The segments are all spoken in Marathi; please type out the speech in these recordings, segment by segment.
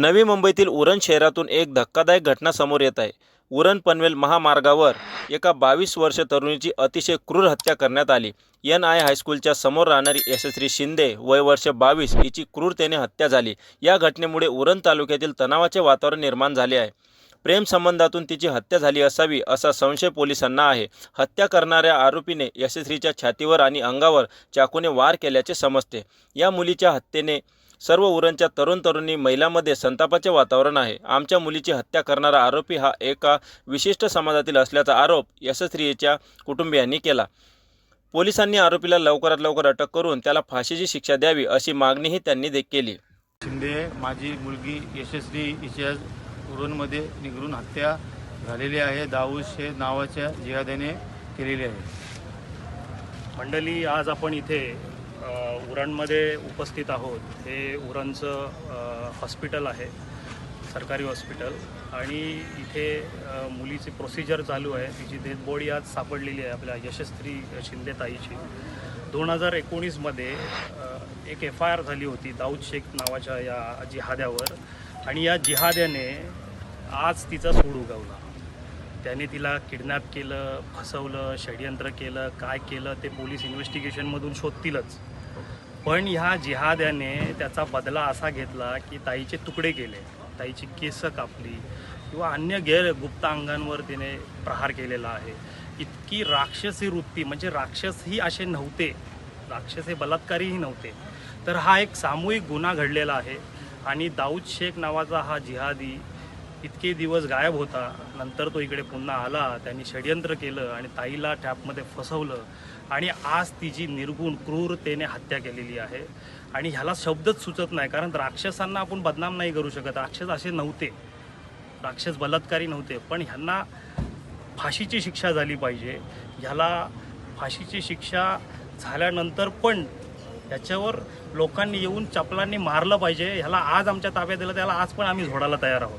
नवी मुंबईतील उरण शहरातून एक धक्कादायक घटना समोर येत आहे. उरण पनवेल महामार्गावर एका बावीस वर्ष तरुणीची अतिशय क्रूर हत्या करण्यात आली. एन आय हायस्कूलच्या समोर राहणारी यशस्वी शिंदे वय वर्ष बावीस हिची क्रूरतेने हत्या झाली. या घटनेमुळे उरण तालुक्यातील तणावाचे वातावरण निर्माण झाले आहे. प्रेमसंबंधातून तिची हत्या झाली असावी असा संशय पोलिसांना आहे. हत्या करणाऱ्या आरोपीने यशस्वीच्या छातीवर आणि अंगावर चाकूने वार केल्याचे समजते. या मुलीच्या हत्येने सर्व उरणच्या तरुण तरुणी महिलांमध्ये संतापाचे वातावरण आहे. आमच्या मुलीची हत्या करणारा आरोपी हा एका विशिष्ट समाजातील असल्याचा आरोप यशस्वीच्या कुटुंबियांनी केला. पोलिसांनी आरोपीला लवकरात लवकर अटक करून त्याला फाशीची शिक्षा द्यावी अशी मागणीही त्यांनी दे केली. शिंदे माझी मुलगी यशस्वी हिच्या उरणमध्ये निगरून हत्या झालेली आहे. दाऊद शेख नावाच्या जिहाद्याने केलेली आहे. मंडळी आज आपण इथे उरणमध्ये उपस्थित आहोत हे उरणचं हॉस्पिटल आहे सरकारी हॉस्पिटल. आणि इथे मुलीची प्रोसिजर चालू आहे. तिची डेथ बॉडी आज सापडलेली आहे आपल्या यशस्वी शिंदे ताईची. दोन हजार एकोणीसमध्ये एक एफ आय आर झाली होती दाऊद शेख नावाच्या या जिहाद्यावर. आणि या जिहाद्याने आज तिचा सूड उगवला. त्याने तिला किडनॅप केलं फसवलं षडयंत्र केलं काय केलं ते पोलीस इन्व्हेस्टिगेशनमधून शोधतीलच. पण ह्या जिहाद्याने त्याचा बदला असा घेतला की ताईचे तुकडे केले. ताईची केसं कापली किंवा अन्य गैर गुप्त अंगांवर तिने प्रहार केलेला आहे. इतकी राक्षसी वृत्ती म्हणजे राक्षसही असे नव्हते. राक्षस हे बलात्कारीही नव्हते. तर हा एक सामूहिक गुन्हा घडलेला आहे. आणि दाऊद शेख नावाचा हा जिहादी इतके दिवस गायब होता. नंतर तो इकडे पुन्हा आला. त्यांनी षडयंत्र केलं आणि ताईला टॅपमध्ये फसवलं. आणि आज तिची निर्गुण क्रूरतेने हत्या केलेली आहे. आणि ह्याला शब्दच सुचत नाही. कारण राक्षसांना आपण बदनाम नाही करू शकत. राक्षस असे नव्हते. राक्षस बलात्कारी नव्हते. पण ह्यांना फाशीची शिक्षा झाली पाहिजे. ह्याला फाशीची शिक्षा झाल्यानंतर पण याच्यावर लोकांनी येऊन चपलांनी मारलं पाहिजे. ह्याला आज आमच्या ताब्यात दिलं त्याला आज पण आम्ही झोडायला तयार आहोत.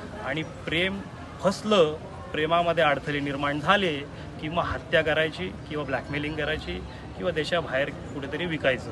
आणि प्रेम फसलं प्रेमामध्ये अडथळे निर्माण झाले किंवा हत्या करायची किंवा ब्लॅकमेलिंग करायची किंवा देशाबाहेर कुठेतरी विकायचं.